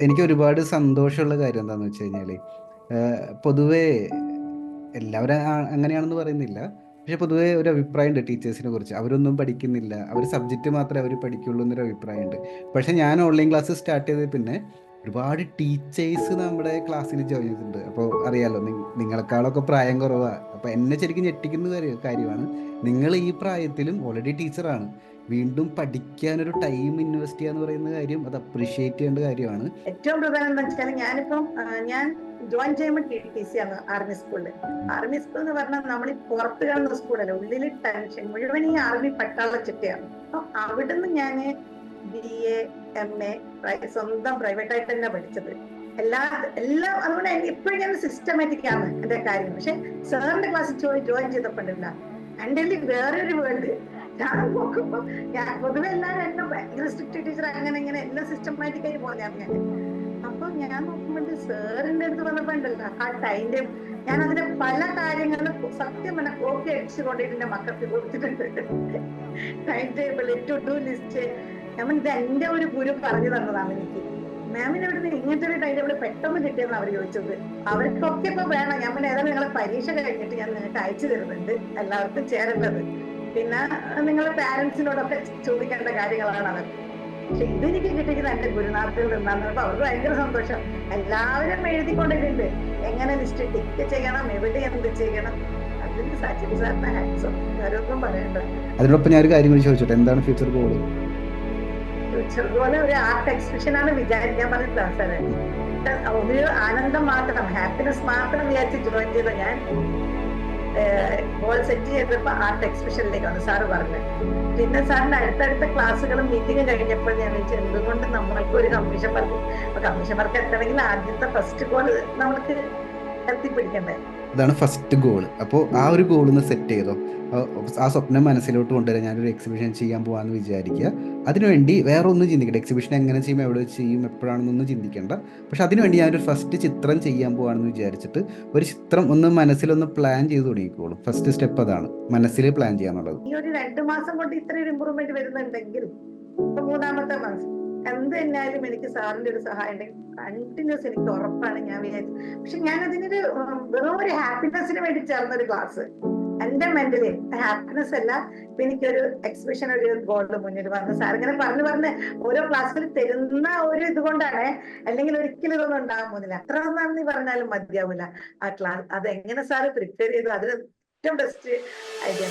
എനിക്ക് ഒരുപാട് സന്തോഷമുള്ള കാര്യം എന്താന്ന് വെച്ച് കഴിഞ്ഞാൽ പൊതുവേ എല്ലാവരും അങ്ങനെയാണെന്ന് പറയുന്നില്ല. പക്ഷെ പൊതുവേ ഒരു അഭിപ്രായമുണ്ട് ടീച്ചേഴ്സിനെ കുറിച്ച്. അവരൊന്നും പഠിക്കുന്നില്ല. അവർ സബ്ജക്റ്റ് മാത്രമേ അവർ പഠിക്കുള്ളൂ എന്നൊരു അഭിപ്രായമുണ്ട്. പക്ഷെ ഞാൻ ഓൺലൈൻ ക്ലാസ് സ്റ്റാർട്ട് ചെയ്തത് പിന്നെ ഒരുപാട് ടീച്ചേഴ്സ് നമ്മുടെ ക്ലാസ്സിൽ ജോയിൻ ചെയ്തിട്ടുണ്ട്. അപ്പോൾ അറിയാലോ നിങ്ങളെക്കാളൊക്കെ പ്രായം കുറവാണ് അപ്പോൾ എന്നെ ശരിക്കും ഞെട്ടിക്കുന്ന കാര്യ- കാര്യമാണ് നിങ്ങൾ ഈ പ്രായത്തിലും ഓൾറെഡി ടീച്ചറാണ്. വീണ്ടും പഠിക്കാൻ ഒരു ടൈം ഇൻവെസ്റ്റ് ചെയ്യാന്ന് പറയുന്ന കാര്യം അത് അപ്രീഷിയേറ്റ് ചെയ്യേണ്ട കാര്യമാണ്. ഏറ്റവും പ്രധാനം എന്താ വെച്ചാൽ ഞാനിപ്പം ഞാൻ ജോയിൻ ചെയ്യുമ്പോൾ ടി ടി സി ആണ് ആർമി സ്കൂളിൽ ആർമി സ്കൂൾ എന്ന് പറഞ്ഞാൽ നമ്മൾ ഈ പുറത്ത് കാണുന്ന സ്കൂളല്ല ഉള്ളിൽ ടെൻഷൻ മുഴുവൻ ഈ ആർമി പട്ടാള ചിട്ടയാണ്. അപ്പൊ അവിടുന്ന് ഞാൻ ബി എ എം എ സ്വന്തം പ്രൈവറ്റ് ആയിട്ട് തന്നെ പഠിച്ചത്. എല്ലാ എല്ലാം അതുകൊണ്ട് ഇപ്പോഴും ഞാൻ സിസ്റ്റമാറ്റിക് ആണ് എന്റെ കാര്യം. പക്ഷെ സാറിന്റെ ക്ലാസ്സിൽ ജോയിൻ ചെയ്തപ്പോൾ ഉണ്ടല്ല എന്റെ വേറെ ഒരു വേൾഡ് ഞാൻ നോക്കുമ്പോ ഞാൻ പൊതുവെ എല്ലാവരും എന്നെ ഭയങ്കര സ്ട്രിക്റ്റ് ടീച്ചർ അങ്ങനെ ഇങ്ങനെ എല്ലാം സിസ്റ്റമാറ്റിക് ആയി പോലെയാണ് ഞാൻ അപ്പൊ ഞാൻ നോക്കുമ്പോൾ സാറിന്റെ അടുത്ത് വന്നപ്പോ ഉണ്ടല്ലോ ആ ടൈം ഞാൻ അതിന്റെ പല കാര്യങ്ങളും സത്യം പറഞ്ഞ കോപ്പി അടിച്ചു കൊണ്ടിട്ട് എന്റെ മക്കൾക്ക് കൊടുത്തിട്ടുണ്ട്. Time table to do list ഞാൻ ഇത് എന്റെ ഒരു ഗുരു പറഞ്ഞു തന്നതാണ് എനിക്ക്. മാമിന് ഇവിടുന്ന് ഇങ്ങനത്തെ ഒരു ടൈം ടേബിൾ പെട്ടെന്ന് കിട്ടിയെന്ന് അവർ ചോദിച്ചത്. അവർക്കൊക്കെ ഇപ്പൊ വേണം. ഞാൻ ഏതായാലും നിങ്ങളെ പരീക്ഷ കഴിഞ്ഞിട്ട് ഞാൻ നിങ്ങൾക്ക് അയച്ചു തരുന്നുണ്ട് എല്ലാവർക്കും ചേരേണ്ടത്. പിന്നെ നിങ്ങൾ പാരന്റ്സിനോടൊക്കെ ചോദിക്കേണ്ട കാര്യങ്ങളാണ് അവർ പക്ഷെ ഇതെനിക്ക് കിട്ടിയത് എന്റെ ഗുരുനാഥിൽ നിന്നാണ്. അപ്പൊ അവർക്ക് ഭയങ്കര സന്തോഷം. എല്ലാവരും എഴുതിക്കൊണ്ടിട്ടുണ്ട് എങ്ങനെ ലിസ്റ്റ് ടിക്ക് ചെയ്യണം എവിടെ എന്ത് ചെയ്യണം? അതിന് സച്ചിൻ സാറിന്റെ ഹാൻഡ്സും ഓരോന്നും പറയണ്ട. അതിനോടൊപ്പം ഞാൻ ഒരു കാര്യം കൂടി ചോദിച്ചോട്ടെ? എന്താണ് ഫ്യൂച്ചർ ഗോൾ ഫ്യൂച്ചർ ഗോൾ ഒരു ആർട്ട് എക്സിബിഷൻ ആണ് വിചാരിക്കാൻ പറഞ്ഞിട്ടാണ് സാറേ ഒരു ആനന്ദം മാത്രം ഹാപ്പിനെസ് മാത്രം വിചാരിച്ച് ജോയിൻ ചെയ്ത ഞാൻ. ഗോൾ സെറ്റ് ചെയ്തപ്പോ ആർട്ട് എക്സിബിഷനിലേക്കാണ് സാറ് പറഞ്ഞത് പിന്നെ സാറിന്റെ അടുത്തടുത്ത ക്ലാസ്സുകളും മീറ്റിംഗും കഴിഞ്ഞപ്പോൾ ഞാൻ വെച്ച് എന്തുകൊണ്ട് നമ്മൾക്ക് ഒരു കമ്മീഷൻ വർക്ക് കമ്മീഷൻ വർക്ക് എത്തണമെങ്കിൽ ആദ്യത്തെ ഫസ്റ്റ് ഗോൾ നമ്മൾക്ക് എത്തിപ്പിടിക്കണ്ടേ? ഇതാണ് ഫസ്റ്റ് ഗോൾ അപ്പോൾ ആ ഒരു ഗോൾ ഒന്ന് സെറ്റ് ചെയ്തോ? ആ- സ്വപ്നം മനസ്സിലോട്ട് കൊണ്ടുവരാൻ ഞാനൊരു എക്സിബിഷൻ ചെയ്യാൻ പോകാമെന്ന് വിചാരിക്കുക. അതിനുവേണ്ടി വേറെ ഒന്നും ചിന്തിക്കണ്ട. എക്സിബിഷൻ എങ്ങനെ ചെയ്യും എവിടെ ചെയ്യും എപ്പോഴാണെന്നൊന്നും ചിന്തിക്കേണ്ട. പക്ഷെ അതിനുവേണ്ടി ഞാനൊരു ഫസ്റ്റ് ചിത്രം ചെയ്യാൻ പോവാണെന്ന് വിചാരിച്ചിട്ട് ഒരു ചിത്രം ഒന്ന് മനസ്സിലൊന്ന് പ്ലാൻ ചെയ്ത് തുടങ്ങിക്കോളും. ഫസ്റ്റ് സ്റ്റെപ്പ് അതാണ്. മനസ്സിൽ പ്ലാൻ ചെയ്യാന്നുള്ളത്. ഈ ഒരു രണ്ട് മാസം കൊണ്ട് ഇത്രയും ഇമ്പ്രൂവ്മെന്റ് വരുന്നുണ്ടെങ്കിൽ ഇപ്പൊ മൂന്നാമത്തെ മാസം. എന്ത് തന്നെയായാലും എനിക്ക് സാറിന്റെ ഒരു സഹായം ഉണ്ടെങ്കിൽ കണ്ടിന്യൂസ് എനിക്ക് ഉറപ്പാണ് ഞാൻ വിചാരിച്ചു പക്ഷെ ഞാൻ അതിനൊരു വെറും ഒരു ഹാപ്പിനെസ്സിന് വേണ്ടി ചേർന്ന ഒരു ക്ലാസ് എന്റെ മെന്റലി ഹാപ്പിനെസ് അല്ല എനിക്കൊരു എക്സിബിഷൻ ഒരു ഗോൾഡ് മുന്നിൽ വന്ന് സാർ ഇങ്ങനെ പറഞ്ഞു പറഞ്ഞ് ഓരോ ക്ലാസ്സിൽ തരുന്ന ഒരു ഇതുകൊണ്ടാണ് അല്ലെങ്കിൽ ഒരിക്കലും ഇതൊന്നും ഉണ്ടാകാൻ പോകുന്നില്ല. അത്ര നന്ദി പറഞ്ഞാലും മതിയാവില്ല. ആ ക്ലാസ് അതെങ്ങനെ സാറ് പ്രിപ്പയർ ചെയ്തു? അതിന് ഏറ്റവും ബെസ്റ്റ് ഐഡിയ